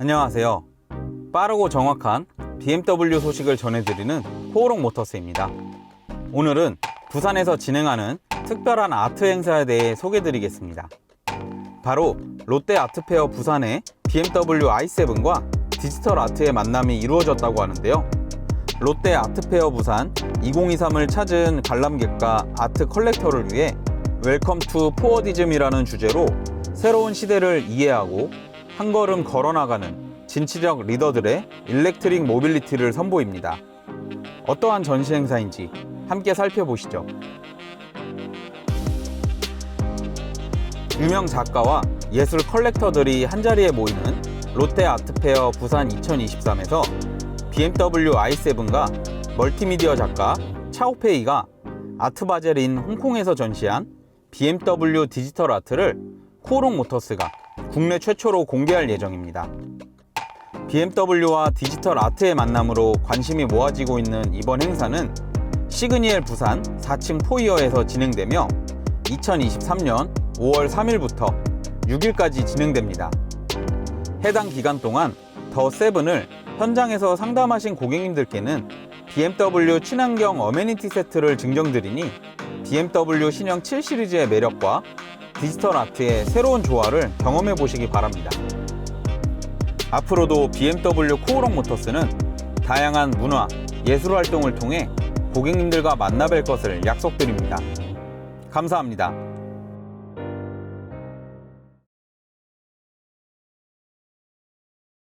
안녕하세요. 빠르고 정확한 BMW 소식을 전해드리는 코오롱 모터스입니다. 오늘은 부산에서 진행하는 특별한 아트 행사에 대해 소개드리겠습니다. 바로 롯데 아트페어 부산의 BMW i7과 디지털 아트의 만남이 이루어졌다고 하는데요. 롯데 아트페어 부산 2023을 찾은 관람객과 아트 컬렉터를 위해 웰컴 투 포워디즘이라는 주제로 새로운 시대를 이해하고 한 걸음 걸어나가는 진취적 리더들의 일렉트릭 모빌리티를 선보입니다. 어떠한 전시 행사인지 함께 살펴보시죠. 유명 작가와 예술 컬렉터들이 한자리에 모이는 롯데 아트페어 부산 2023에서 BMW i7과 멀티미디어 작가 차오페이가 아트바젤인 홍콩에서 전시한 BMW 디지털 아트를 코오롱 모터스가 국내 최초로 공개할 예정입니다. BMW와 디지털 아트의 만남으로 관심이 모아지고 있는 이번 행사는 시그니엘 부산 4층 포이어에서 진행되며 2023년 5월 3일부터 6일까지 진행됩니다. 해당 기간 동안 더 세븐을 현장에서 상담하신 고객님들께는 BMW 친환경 어메니티 세트를 증정드리니 BMW 신형 7 시리즈의 매력과 디지털 아트의 새로운 조화를 경험해 보시기 바랍니다. 앞으로도 BMW 코오롱 모터스는 다양한 문화, 예술 활동을 통해 고객님들과 만나 뵐 것을 약속드립니다. 감사합니다.